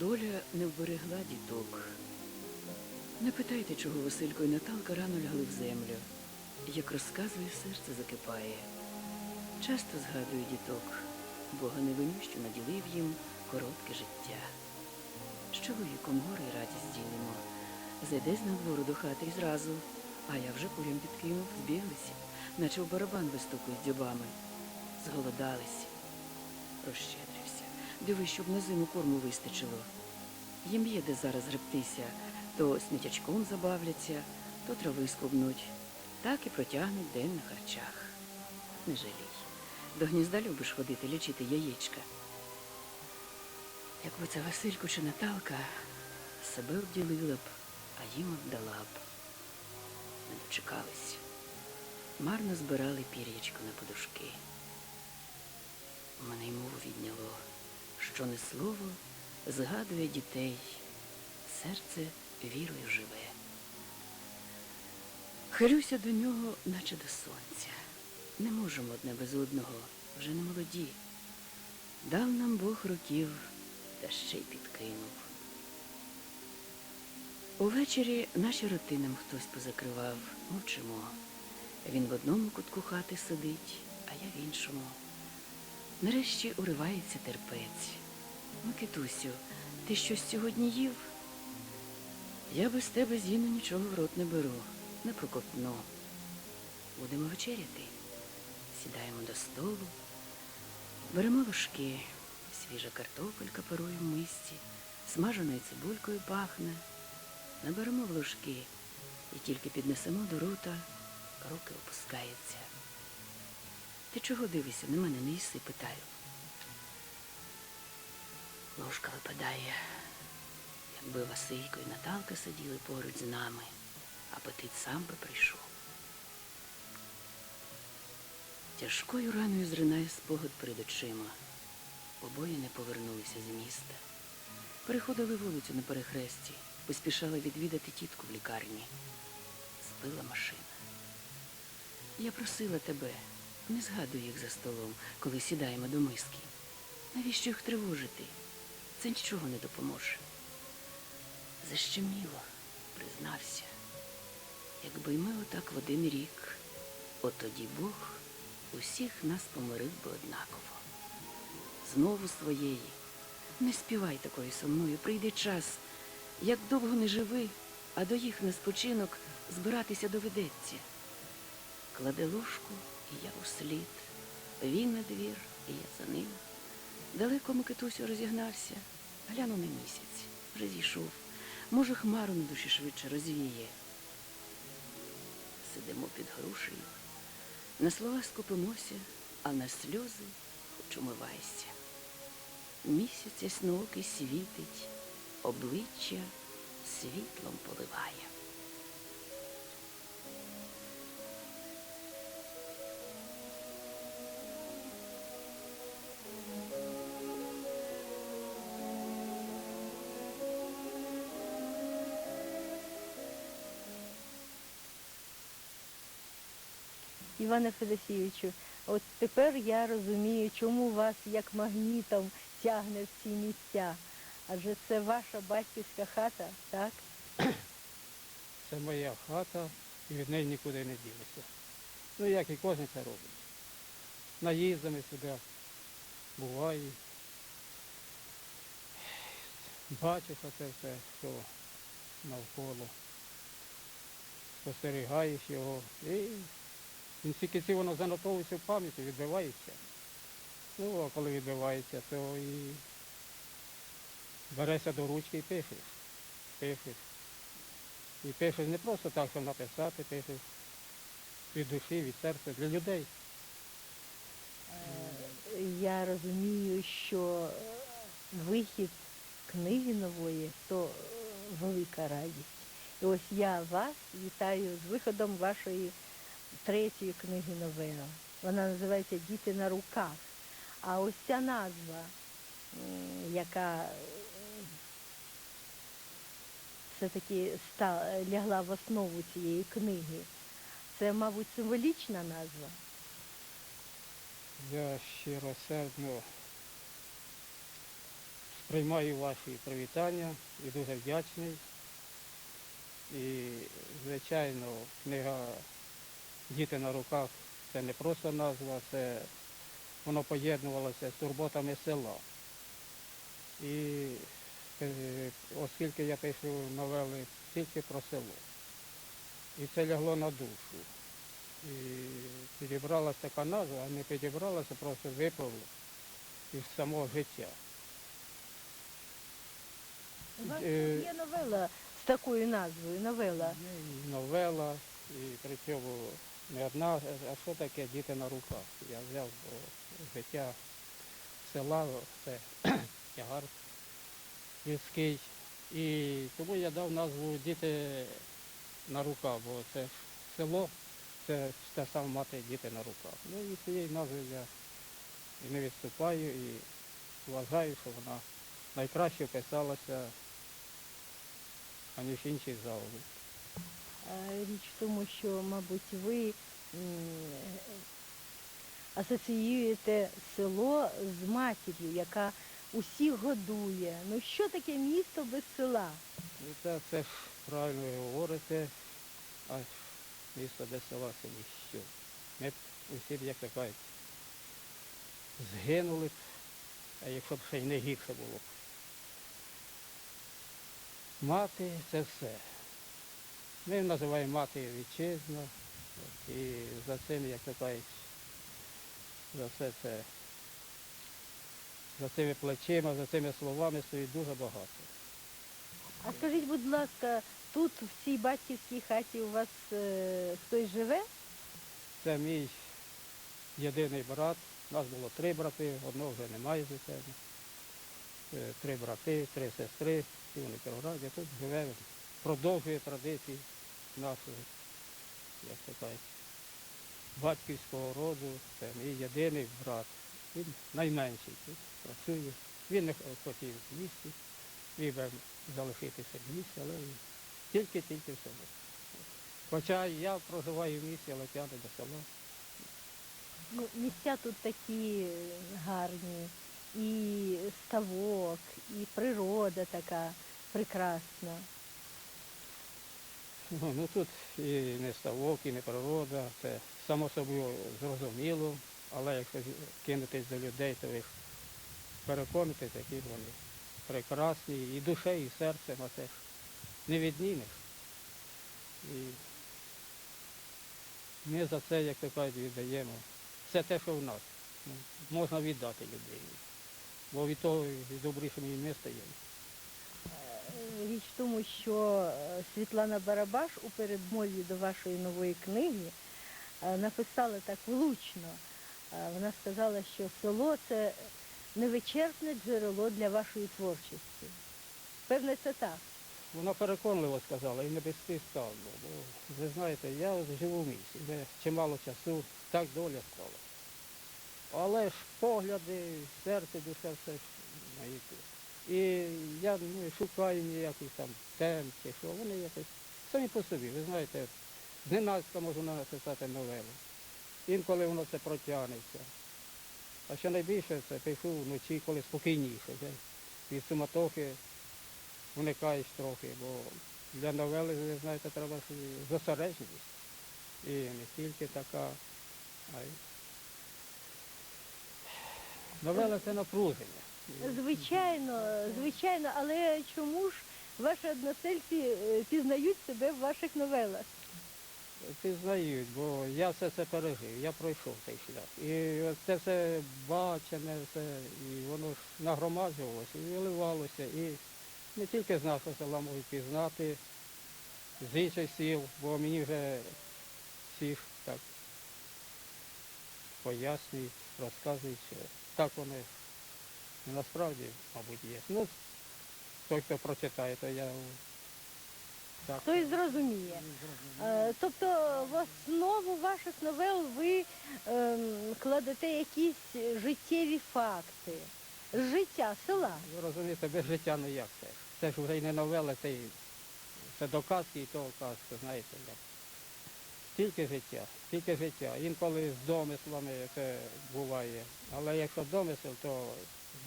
доля не вберегла діток. Не питайте, чого Василько і Наталка рано лягли в землю. Як розказує, серце закипає. Часто згадую діток, Бога невинющу наділив їм коротке життя. З чоловіком гори й радість ділимо. Зайде з надвору до хати й зразу, а я вже курям підкинув, збіглися, наче в барабан вистукують дзьобами. Зголодались. Розщедрився. Диви, щоб на зиму корму вистачило. Їм є де зараз гребтися, то сміттячком забавляться, то трави скубнуть. Так і протягнуть день на харчах. Не жалій. До гнізда любиш ходити, лічити яєчка. Якби це Василько чи Наталка, себе обділила б, а їм віддала б. Не дочекались. Марно збирали пір'ячко на подушки. Мене й мову відняло, що не слово згадує дітей, серце вірою живе. Хилюся до нього, наче до сонця. Не можемо одне без одного, вже не молоді. Дав нам Бог років, та ще й підкинув. Увечері наші роти нам хтось позакривав, мовчимо. Він в одному кутку хати сидить, а я в іншому. Нарешті уривається терпець. Микитусю, ти щось сьогодні їв? Я без тебе, Зіно, нічого в рот не беру, не проковтну. Будемо вечеряти. Сідаємо до столу, беремо ложки, свіжа картопелька парує в мисці, смаженою цибулькою пахне. Наберемо в ложки і тільки піднесемо до рота, руки опускаються. Ти чого дивишся на мене, не їси, питаю. Ложка випадає. Якби Василько і Наталка сиділи поруч з нами, апетит сам би прийшов. Тяжкою раною зринає спогад перед очима. Обоє не повернулися з міста. Переходили вулицю на перехресті, поспішали відвідати тітку в лікарні. Збила машина. Я просила тебе, не згадуй їх за столом, коли сідаємо до миски. Навіщо їх тривожити? Це нічого не допоможе. Защеміло, признався. Якби ми отак в один рік, от тоді Бог усіх нас помирив би однаково. Знову своєї. Не співай такою со мною, прийде час. Як довго не живи, а до їх на спочинок збиратися доведеться. Кладе ложку, і я услід. Він на двір, і я за ним. Далеко Микитусю розігнався, гляну на місяць, вже зійшов. Може, хмару на душі швидше розвіє. Сидимо під грушею, на слова скупимося, а на сльози хоч умивайся. Місяць ясноокий світить, обличчя світлом поливає. Іване Федосійовичу, от тепер я розумію, чому вас як магнітом тягне в ці місця. Адже це ваша батьківська хата, так? Це моя хата і від неї нікуди не ділися. Ну як і кожен це робить. Наїздами сюди буває. Бачиш оце все, що навколо. Спостерігаєш його. І він тільки ці воно занотовується в пам'яті, відбивається. Ну, а коли відбивається, то і берешся до ручки і пишеш. Пишеш. І пишеш не просто так, щоб написати, пишеш від душі, від серця, для людей. Е, Я розумію, що вихід книги нової то е, велика радість. І ось я вас вітаю з виходом вашої третьої книги новела. Вона називається Діти на руках. А ось ця назва, яка е, все-таки лягла в основу цієї книги, це, мабуть, символічна назва. Я щиросердно Приймаю ваші привітання і дуже вдячний. І, звичайно, книга Діти на руках це не просто назва, це воно поєднувалося з турботами села. І е, оскільки я пишу новели тільки про село. І це лягло на душу. І підібралася така назва, а не підібралася, просто випало із самого життя. У вас Е, є новела з такою назвою, новела. Новела, і при цьому не одна, а що таке діти на руках. Я взяв життя села, це тягар людський. І тому я дав назву Діти на руках, бо це село, це те саме мати діти на руках. Ну і цієї назви я і не відступаю і вважаю, що вона найкраще вписалася, аніж інші заводи. Річ в тому, що, мабуть, ви асоціюєте село з матір'ю, яка усіх годує. Ну що таке місто без села? Ну, це, це ж правильно ви говорите, а місто без села це ніщо. Ми б усі б, як кажуть, згинули б, а якщо б ще й не гірше було б. Мати це все. Ми називаємо мати вітчизна, і за цим, як то кажуть, за все це, за цими плечима, за цими словами стоїть дуже багато. А скажіть, будь ласка, тут в цій батьківській хаті у вас е, хтось живе? Це мій єдиний брат. У Нас було три брати, одного вже немає, звичайно. Е, Три брати, три сестри, всі вони в Кіровограді. Тут живе, продовжує традиції нашого, як то кажуть, батьківського роду. Це мій єдиний брат. Він найменший тут працює. Він не хотів в місті, би залишитися в місті, але тільки-тільки в село. Хоча я проживаю в місті, але тягне до села. Ну, місця тут такі гарні, і ставок, і природа така прекрасна. Ну, ну тут і не ставок, і не природа, це само собою зрозуміло, але якщо кинутись до людей, то ви ж переконуєтесь, які вони прекрасні, і душею, і серцем, а це ж не віднімеш. І ми за це, як то кажуть, віддаємо. Все те, що в нас. Можна віддати людині. Бо від того і добрішими і ми стаємо. Річ в тому, що е, Світлана Барабаш у передмові до вашої нової книги е, написала так влучно. Е, Вона сказала, що село це невичерпне джерело для вашої творчості. Певне, це так. Вона переконливо сказала і не безпідставно. Бо ви знаєте, я живу в місті, вже чимало часу, так доля стала. Але ж погляди, серце, душа, все ж на тут. І я не шукаю ніяких там тем чи що, вони якось самі по собі. Ви знаєте, зненацька можу написати новелу. Інколи воно це протягнеться. А ще найбільше це пишу вночі, коли спокійніше. Від суматохи уникаєш трохи, бо для новели, ви знаєте, треба зосередженість. І не тільки така, а й новела це напруження. Звичайно, звичайно, але чому ж ваші односельці е, пізнають себе в ваших новелах? Пізнають, бо я все це пережив, я пройшов цей шлях. І це все бачене, все, і воно ж нагромаджувалося, і виливалося. І не тільки з нашого села можуть пізнати, з інших сіл, бо мені вже всі ж так пояснюють, розказують, що так воно і насправді, мабуть, є. Ну, той, хто прочитає, то я так. Хтось зрозуміє. Е, Тобто в основу ваших новел ви ем, кладете якісь життєві факти з життя села. Ви розумієте, без життя ніяк це. Це ж вже й не новела, це, й- це до казки і того казки, знаєте. як. Тільки життя, тільки життя. Інколи з домислами це буває. Але якщо домисел, то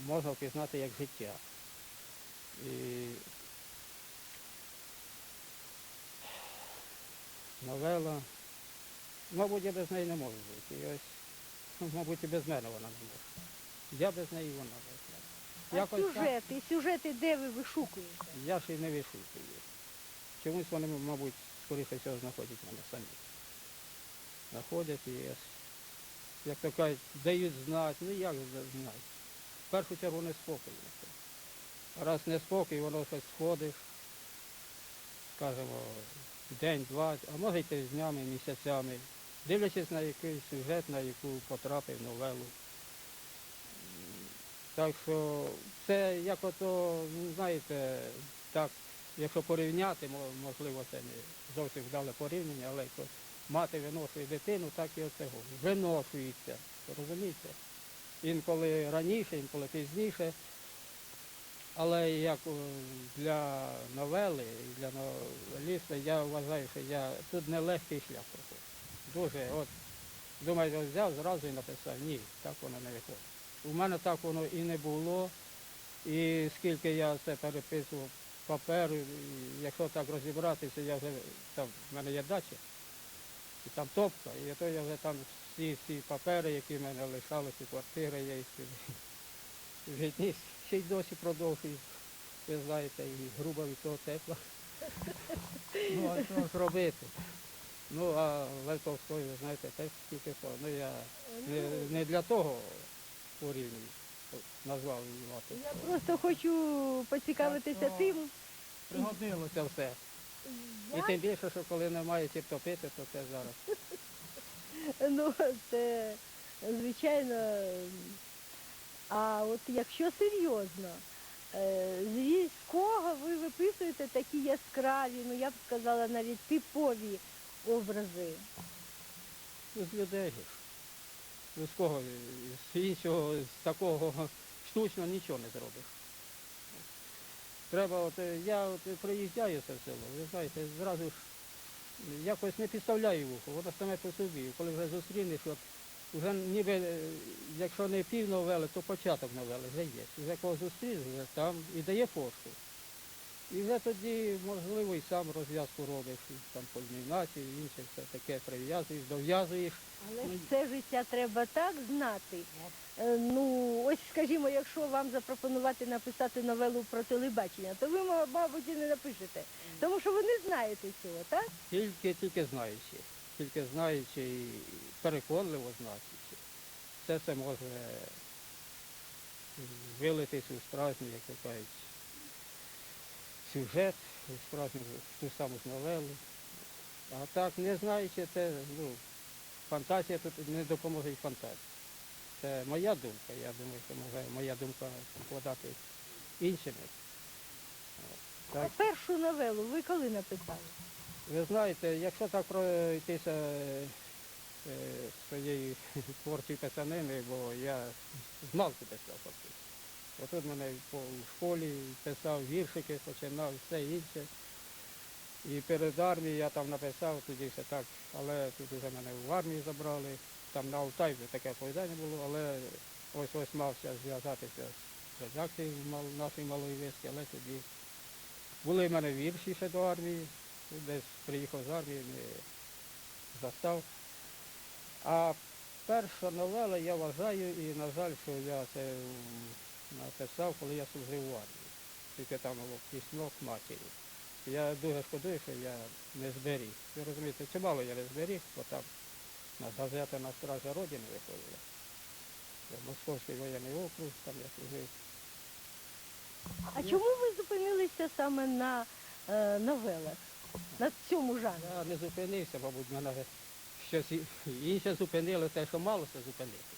можна впізнати як життя. І новела. Мабуть, я без неї не можу жити. І ось, ну, мабуть, і без мене вона не може. Я без неї вона без мене. А Якось так. сюжети, сюжети де ви вишукуєте? Я ж і не вишукую. Чомусь вони, мабуть, скоріше всього знаходять мене самі. Знаходять і, як то кажуть, дають знати. Ну як знати? Першу чергу неспокій. Раз неспокій, воно щось сходиш, скажімо, день-два, а може й тижнями, місяцями, дивлячись на якийсь сюжет, на яку потрапив новелу. Так що це як ото, ну знаєте, так, якщо порівняти, можливо, це не зовсім вдале порівняння, але якщо мати виношує дитину, так і оце виношується. Розумієте? Інколи раніше, інколи пізніше. Але як е, для новели, для новеліста, я вважаю, що я тут нелегкий шлях проходжу. Дуже, от, думаю, взяв зразу і написав, ні, так воно не виходить. У мене так воно і не було. І скільки я це переписував паперу, якщо так розібратися, я вже там в мене є дача, і там топка, і то я вже там всі ці папери, які в мене лишалися, квартири, я їх відніс, ще й досі продовжую. Ви знаєте, і грубо від того тепла. Ну, а що ж робити? Ну, а Лев Толстой, ви знаєте, теж тільки то. Ну, я не, не для того порівнюю, назвав її мати. Я просто хочу поцікавитися Так, тим, Пригодилося все. І тим більше, що коли немає чим топити, то це зараз. Ну, це звичайно. А от якщо серйозно, е, з кого ви виписуєте такі яскраві, ну я б сказала навіть типові образи? Ну, з людей. ж. Ну, з кого? З іншого, з такого штучно нічого не зробиш. Треба, от я от приїжджаю це село, ви знаєте, зразу ж якось не підставляю вухо, воно саме по собі. Коли вже зустрінеш, от вже ніби, е, якщо не пів новели, то початок новели вже є. Вже кого зустрінеш, вже там і дає пошту. І вже тоді, можливо, і сам розв'язку робиш, і там по нації, інше все таке прив'язуєш, дов'язуєш. Але ж це життя треба так знати. Е, Ну, ось скажімо, якщо вам запропонувати написати новелу про телебачення, то ви, мабуть, і не напишете. Тому що ви не знаєте цього, так? Тільки, тільки знаючи, тільки знаючи і переконливо знаючи, це все може вилитись у справжній, як то кажуть, сюжет, у справжню ту саму новелу. А так, не знаючи, це, ну, фантазія тут не допоможе і фантазія. Це моя думка, я думаю, що може моя думка вкладати іншими. А першу новелу ви коли написали? Ви знаєте, якщо так пройтися е, своєю творчою писаниною, бо я з малку писав фактично. Отут мене в школі писав віршики, починав все інше. І перед армією я там написав, тоді все так, але тут вже мене в армію забрали. Там на Алтай таке оповідання було, але ось ось мався зв'язатися з редакцією нашої малої виски, але тоді були в мене вірші ще до армії, десь приїхав з армії, не застав. А перша новела, я вважаю, і на жаль, що я це написав, коли я служив в армії. Тільки там було письмо к матері. Я дуже шкодую, що я не зберіг. Ви розумієте, чимало я не зберіг, бо там на газета на стража Родини виходила. Московський воєнний округ, там я служив. А чому ви зупинилися саме на е, новелах, на цьому жанрі? Я не зупинився, мабуть, мене вже щось інше зупинило, те, що малося зупинити.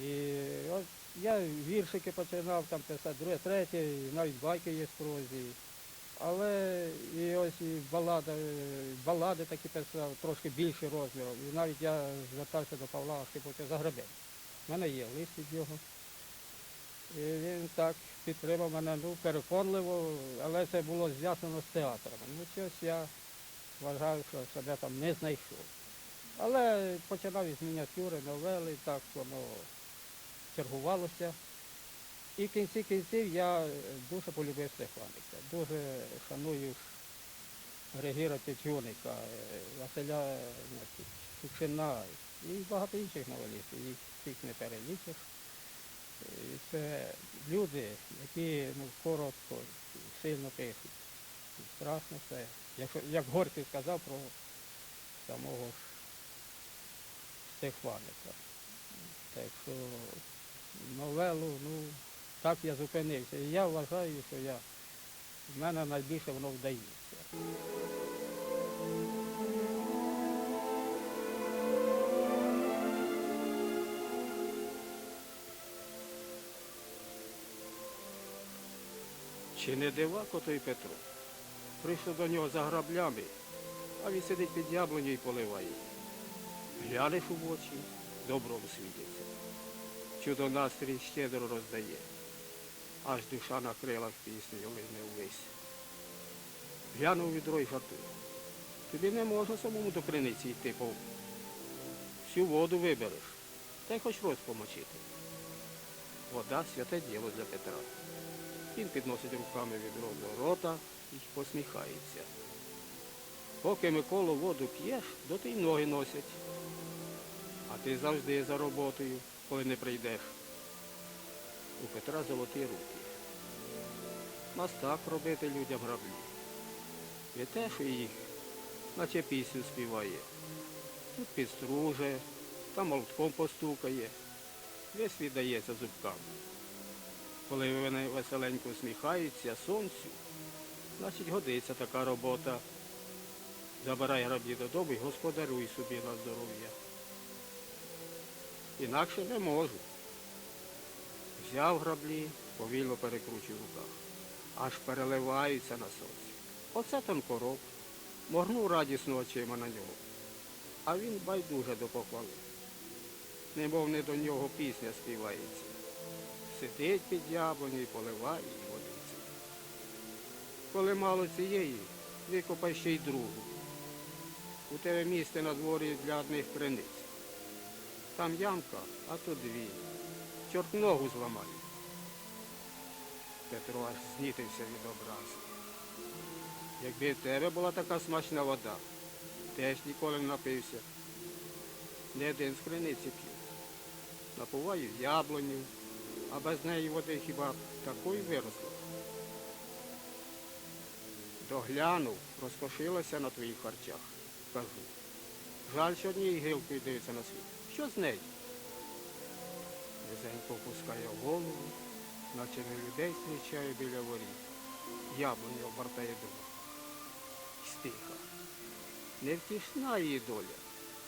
І от я віршики починав там писати, друге, третє, навіть байки є з прозі. Але і ось і балада, балади такі писав, трошки більше розміром. І навіть я звертався до Павла Архиповича Загребенка. У мене є лист від нього. І він так підтримав мене, ну, переконливо, але це було зв'язано з театром. Ну, щось я вважаю, що себе там не знайшов. Але починав із мініатюри, новели, так воно чергувалося. І в кінці кінців я е, дуже полюбив Стефаника. Дуже шаную Григіра Петюника, е, Василя е, Кучина і багато інших новелістів, їх всіх не перелічиш. Це люди, які ну, коротко, сильно пишуть. Страшно це. Якщо, як Горький сказав про самого ж Стефаника. Так що новелу, ну, так я зупинився. І я вважаю, що я, в мене найбільше воно вдається. Чи не дивако той Петро? Прийшов до нього за граблями, а він сидить під яблунею і поливає. Глянеш у очі, добром світиться. Чудо настрій щедро роздає, аж душа на крилах піснею лине увесь. Глянув відро й жартує. Тобі не можна самому до криниці йти по всю воду вибереш, та й хоч роз помочити. Вода святе діло для Петра. Він підносить руками відро до рота і посміхається. Поки Миколу воду п'єш, до й ноги носять. А ти завжди за роботою, коли не прийдеш. У Петра золоті руки. Мастак робити людям граблі. І те, що їх, наче пісню співає. Тут підструже, там молотком постукає, весь віддається зубкам. Коли вони веселенько усміхаються сонцю, значить годиться така робота. Забирай граблі додому і господарюй собі на здоров'я. Інакше не можу. Взяв граблі, повільно перекручую в руках. Аж переливаються на сонці. Оце тонкороб. Моргнув радісно очима на нього. А він байдуже до похвали. Немов не до нього пісня співається. Сидить під яблунею, поливає і водиться. Коли мало цієї, викопай ще й другу. У тебе місце на дворі для одних криниць. Там ямка, а то дві. Чорт ногу зламає. Петро аж знітився від образи. Якби в тебе була така смачна вода, теж ніколи не напився. Не один з криниці п'ю. Напуваю яблуню, а без неї води хіба такої виросла. Доглянув, розкошилася на твоїх харчах, кажу. Жаль, що однією гилкою дивиться на світ. Що з нею? Низенько опускає голову, наче не людей зустрічає біля воріт. Яблуню обертає друга. І стиха. Невтішна її доля.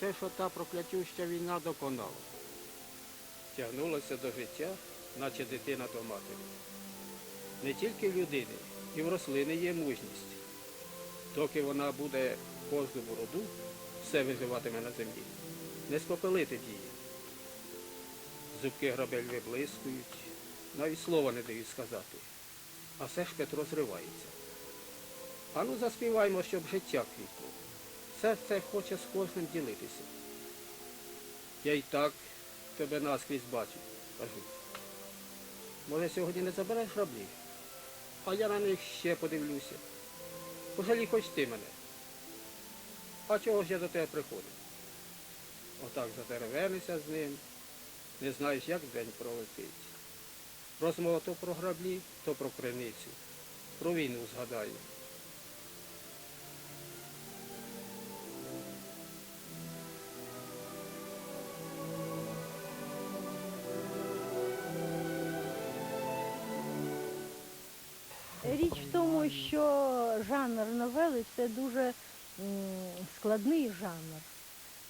Це, що та проклятюща війна доконала. Тягнулася до життя, наче дитина до матері. Не тільки в людини, і в рослини є мужність. Доки вона буде кожному роду, все виживатиме на землі. Не спопелити дії. Зубки грабель виблискують, навіть слова не дають сказати. А все ж Петро зривається. Ану заспіваймо, щоб життя квітло. Серце хоче з кожним ділитися. Я й так тебе наскрізь бачу, кажу. Може, сьогодні не забереш граблі? А я на них ще подивлюся. Пожалій хоч ти мене. А чого ж я до тебе приходив? Отак затеревенися з ним, не знаєш, як день пролетить. Розмова то про граблі, то про криницю. Про війну згадаю. Річ в тому, що жанр новели це дуже складний жанр.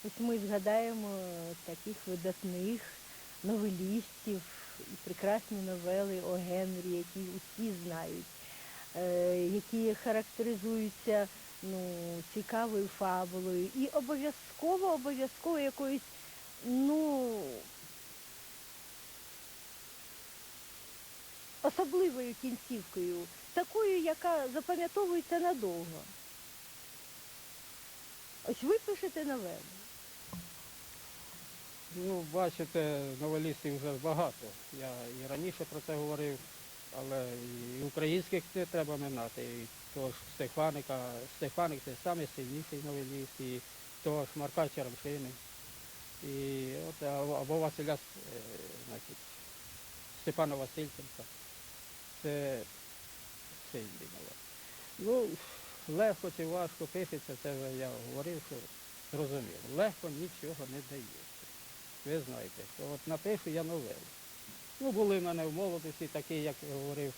Ось ми згадаємо таких видатних новелістів і прекрасні новели о Генрі, які усі знають, е, які характеризуються ну, цікавою фабулою і обов'язково, обов'язково якоюсь, ну, особливою кінцівкою, такою, яка запам'ятовується надовго. Ось ви пишете новелу. Ну, бачите, новелістів вже багато. Я і раніше про це говорив, але і українських не треба минати. І того ж Стефаника, Стефаник це найсильніший новеліст, і того ж Марка Черемшини, і от, або Василя е, значить, Степана Васильченка. Це сильний новел. Ну, легко чи важко пишеться, це вже я говорив, що зрозуміло. Легко нічого не дається. Ви знаєте, що от напишу я новелу. Ну, були в мене в молодості такі, як говорив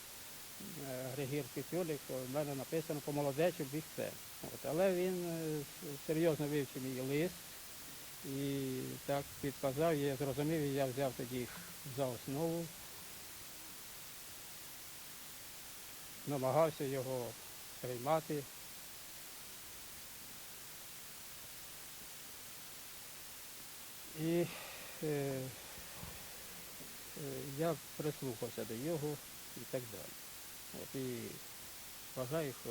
е, Григір що в мене написано по молодечу бігце. Але він е, серйозно вивчив мій лист і так підказав, я зрозумів, і я взяв тоді за основу. Намагався його приймати. І я прислухався до його і так далі. От, і вважаю, що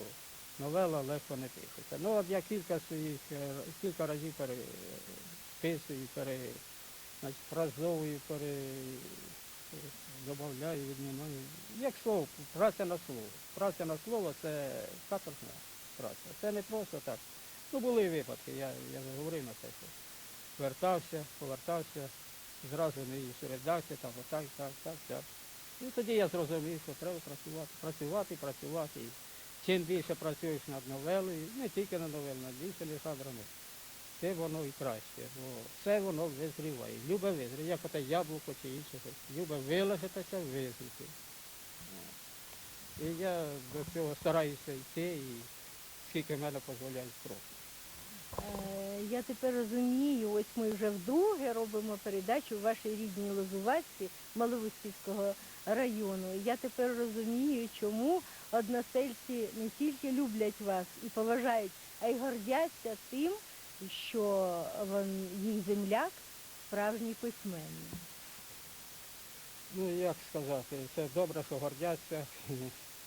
новела легко не пишеться. Ну от я кілька своїх, е, кілька разів переписую, пере, значить, фразовую, пере, додаю, віднімаю. Як слово, праця на слово. Праця на слово це каторжна праця. Це не просто так. Ну, були випадки, я, я говорив на це, вертався, повертався, зразу не її редакція, там отак, так, так, так. І тоді я зрозумів, що треба працювати, працювати, працювати. І чим більше працюєш над новелою, не тільки над новелою, над іншими жанрами, тим воно і краще. Бо все воно визріває. Любе визріває, як оте яблуко чи інше. Любе вилежитися, визріти. І я до цього стараюся йти, і скільки в мене дозволяють строки. Е, Я тепер розумію, ось ми вже вдруге робимо передачу в вашій рідній Лозуватці Маловисівського району. Я тепер розумію, чому односельці не тільки люблять вас і поважають, а й гордяться тим, що їх земляк справжній письменник. Ну, як сказати, це добре, що гордяться.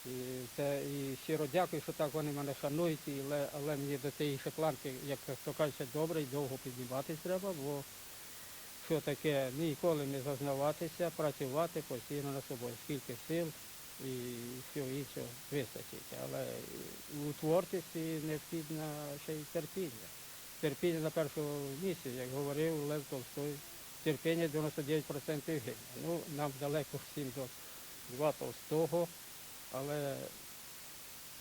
І, це, і щиро дякую, що так вони мене шанують, але, але мені до цієї шотландки, як то кажуть, добре і довго підніматись треба, бо що таке ніколи не зазнаватися, працювати постійно над собою, скільки сил і всього іншого вистачить. Але у творчості необхідно ще й терпіння. Терпіння на першому місці, як говорив Лев Толстой, терпіння 99% гине. Ну, нам далеко всім до Льва Толстого, але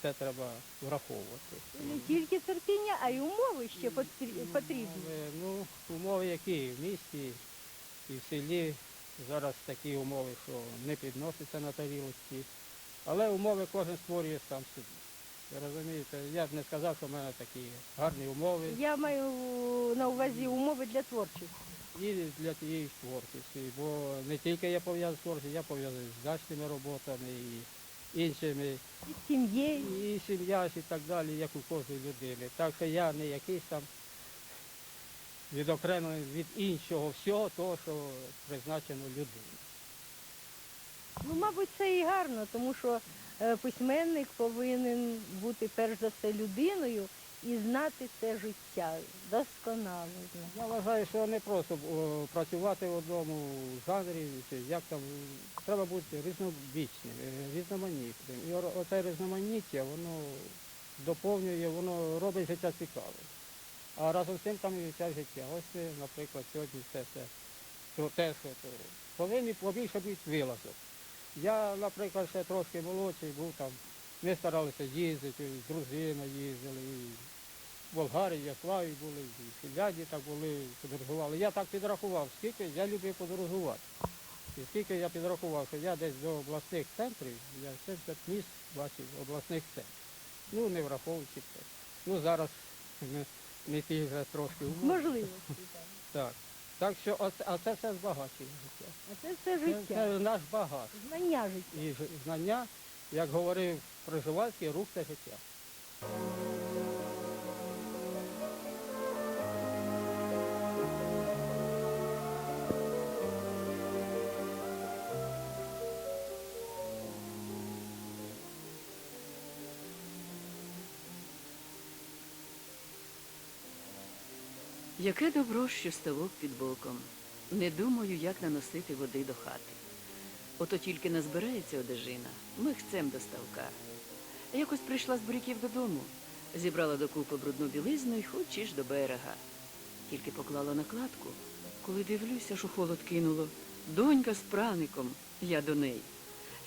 це треба враховувати. Не тільки терпіння, а й умови ще потрібні. Умови, Ну, умови які в місті і в селі зараз такі умови, що не підносяться на тарілочці. Але умови кожен створює сам собі. Ви розумієте, я б не сказав, що в мене такі гарні умови Я маю на увазі умови для творчості. і для тієї творчості. Бо не тільки я пов'язаний з творчістю, я пов'язаний з дачними роботами і іншими, І сім'єю. і сім'я і так далі, як у кожної людини. Так що я не якийсь там відокремлений від іншого всього того, що призначено людині. Ну, мабуть, це і гарно, тому що е, письменник повинен бути перш за все людиною і знати це життя досконало. Я вважаю, що не просто о, працювати в одному жанрі, чи як там, треба бути різнобічним, е, різноманітним. І оце різноманіття, воно доповнює, воно робить життя цікавим. А разом з тим там і життя життя. Ось, е, наприклад, сьогодні це все те, що повинні побільше бути вилазок. Я, наприклад, ще трошки молодший був там, ми старалися їздити, і дружина їздили, і в Болгарії, Яславі були, і в Фінляндії так були, подорожували. Я так підрахував, скільки я любив подорожувати. І скільки я підрахував, що я десь до обласних центрів, я 70 міст бачив обласних центрів. Ну, не враховуючи це. Ну, зараз не, не ті вже трошки. Можливості. так. Так. Що, оце- а це все збагачує життя. А це все життя, це наш багаж. знання життя. І знання, як говорив Приживальський, рух це життя. Яке добро, що ставок під боком, не думаю, як наносити води до хати. Ото тільки назбирається одежина, михцем до ставка. Якось прийшла з буряків додому, зібрала докупи брудну білизну і хочеш до берега. Тільки поклала накладку, коли дивлюся, що холод кинуло. Донька з праником, я до неї.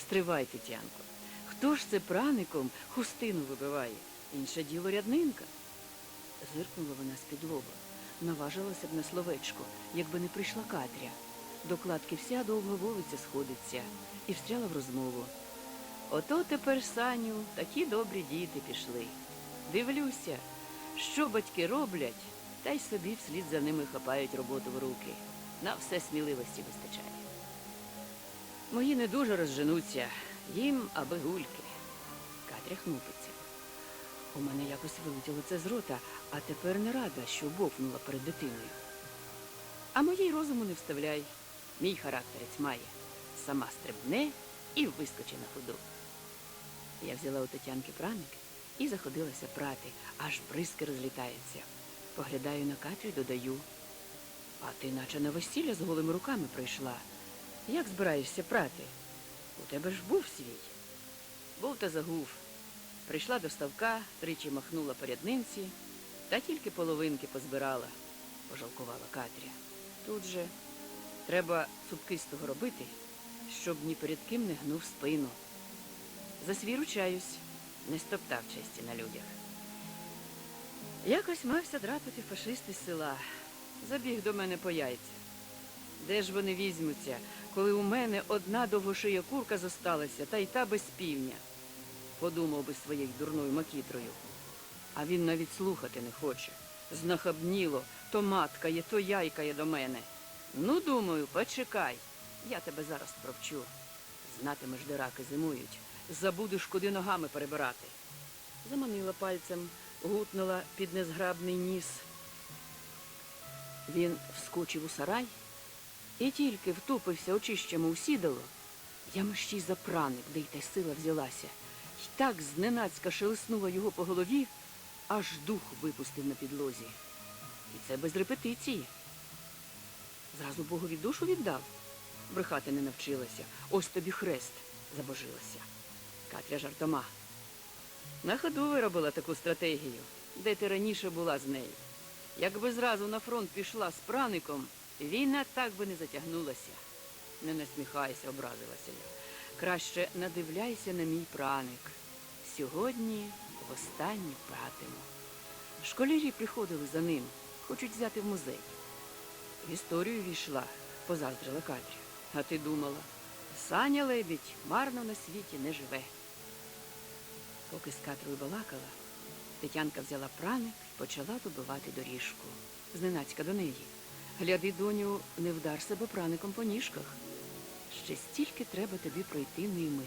Стривай, Тетянко, хто ж це праником хустину вибиває? Інше діло ряднинка. Зиркнула вона з-під лоба, наважилася б на словечко, якби не прийшла Катря. До кладки вся довго вулиця сходиться і встряла в розмову. Ото тепер, Саню, такі добрі діти пішли. Дивлюся, що батьки роблять, та й собі вслід за ними хапають роботу в руки. На все сміливості вистачає. Мої не дуже розженуться, їм аби гульки. Катря хнупиться. У мене якось вилетіло це з рота, а тепер не рада, що бовкнула перед дитиною. А моїй розуму не вставляй. Мій характерець має. Сама стрибне і вискочить на ходу. Я взяла у Тетянки праник і заходилася прати, аж бризки розлітаються. Поглядаю на Катрю й додаю. А ти наче на весілля з голими руками прийшла. Як збираєшся прати? У тебе ж був свій. Був та загув. Прийшла до ставка, тричі махнула по ряднинці, та тільки половинки позбирала, пожалкувала Катря. Тут же треба цупкистого робити, щоб ні перед ким не гнув спину. За свій ручаюсь, не стоптав честі на людях. Якось мався драпати фашисти з села. Забіг до мене по яйця. Де ж вони візьмуться, коли у мене одна довгошия курка зосталася, та й та без півня? Подумав би своєю дурною макітрою. А він навіть слухати не хоче. Знахабніло, то маткає, то яйкає до мене. Ну, думаю, почекай, я тебе зараз провчу. Знатимеш, де раки зимують, забудеш, куди ногами перебирати. Заманила пальцем, гутнула під незграбний ніс. Він вскочив у сарай і тільки втупився очищами у сідало. Я мерщій за праник, де й та сила взялася. І так зненацька шелеснула його по голові, аж дух випустив на підлозі. І це без репетиції. Зразу Богові душу віддав. Брехати не навчилася. Ось тобі хрест забожилася. Катря жартома. На ходу виробила таку стратегію, де ти раніше була з нею. Якби зразу на фронт пішла з праником, війна так би не затягнулася. Не насміхайся, образилася я. Краще надивляйся на мій праник. Сьогодні востаннє пратиму. Школярі приходили за ним, хочуть взяти в музей. В історію війшла, позаздрила Катря. А ти думала, Саня лебідь марно на світі не живе. Поки з Катрою балакала, Тетянка взяла праник і почала добивати доріжку. Зненацька до неї. Гляди, доню, не вдар себе праником по ніжках. Ще стільки треба тобі пройти ними,